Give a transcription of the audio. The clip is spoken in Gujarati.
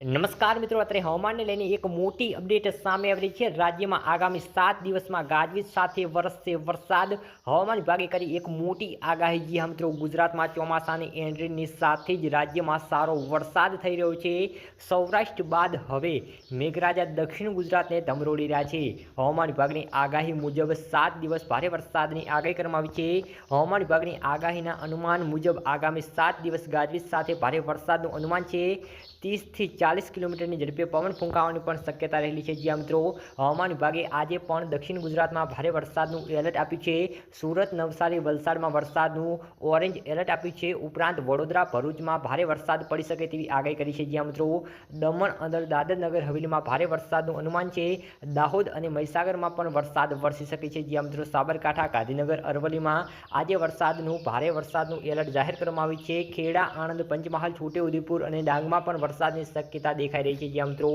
નમસ્કાર મિત્રો અત્યારે હવામાનને લઈને એક મોટી અપડેટ સામે આવી છે. રાજ્યમાં આગામી સાત દિવસમાં ગાજવીજ સાથે વરસશે વરસાદ. હવામાન વિભાગે કરી એક મોટી આગાહી જી મિત્રો, ગુજરાતમાં ચોમાસાની એન્ટ્રીની સાથે જ રાજ્યમાં સારો વરસાદ થઈ રહ્યો છે. સૌરાષ્ટ્ર બાદ હવે મેઘરાજા દક્ષિણ ગુજરાતને ધમરોડી રહ્યા છે. હવામાન વિભાગની આગાહી મુજબ સાત દિવસ ભારે વરસાદની આગાહી કરવામાં આવી છે. હવામાન વિભાગની આગાહીના અનુમાન મુજબ આગામી સાત દિવસ ગાજવીજ સાથે ભારે વરસાદનું અનુમાન છે. ત્રીસથી ચાલીસ કિલોમીટરની ઝડપે પવન ફૂંકાવાની પણ શક્યતા રહેલી છે. જ્યાં મિત્રો, હવામાન વિભાગે આજે પણ દક્ષિણ ગુજરાતમાં ભારે વરસાદનું એલર્ટ આપ્યું છે. સુરત, નવસારી, વલસાડમાં વરસાદનું ઓરેન્જ એલર્ટ આપ્યું છે. ઉપરાંત વડોદરા, ભરૂચમાં ભારે વરસાદ પડી શકે તેવી આગાહી કરી છે. જ્યાં મિત્રો, દમણ અંદર દાદરનગર હવેલીમાં ભારે વરસાદનું અનુમાન છે. દાહોદ અને મહીસાગરમાં પણ વરસાદ વરસી શકે છે. જ્યાં મિત્રો, સાબરકાંઠા, ગાંધીનગર, અરવલ્લીમાં આજે વરસાદનું, ભારે વરસાદનું એલર્ટ જાહેર કરવામાં આવ્યું છે. ખેડા, આણંદ, પંચમહાલ છોટેઉદેપુર અને ડાંગમાં પણ વરસાદની શક્યતા દેખાઈ રહી છે જેમ મિત્રો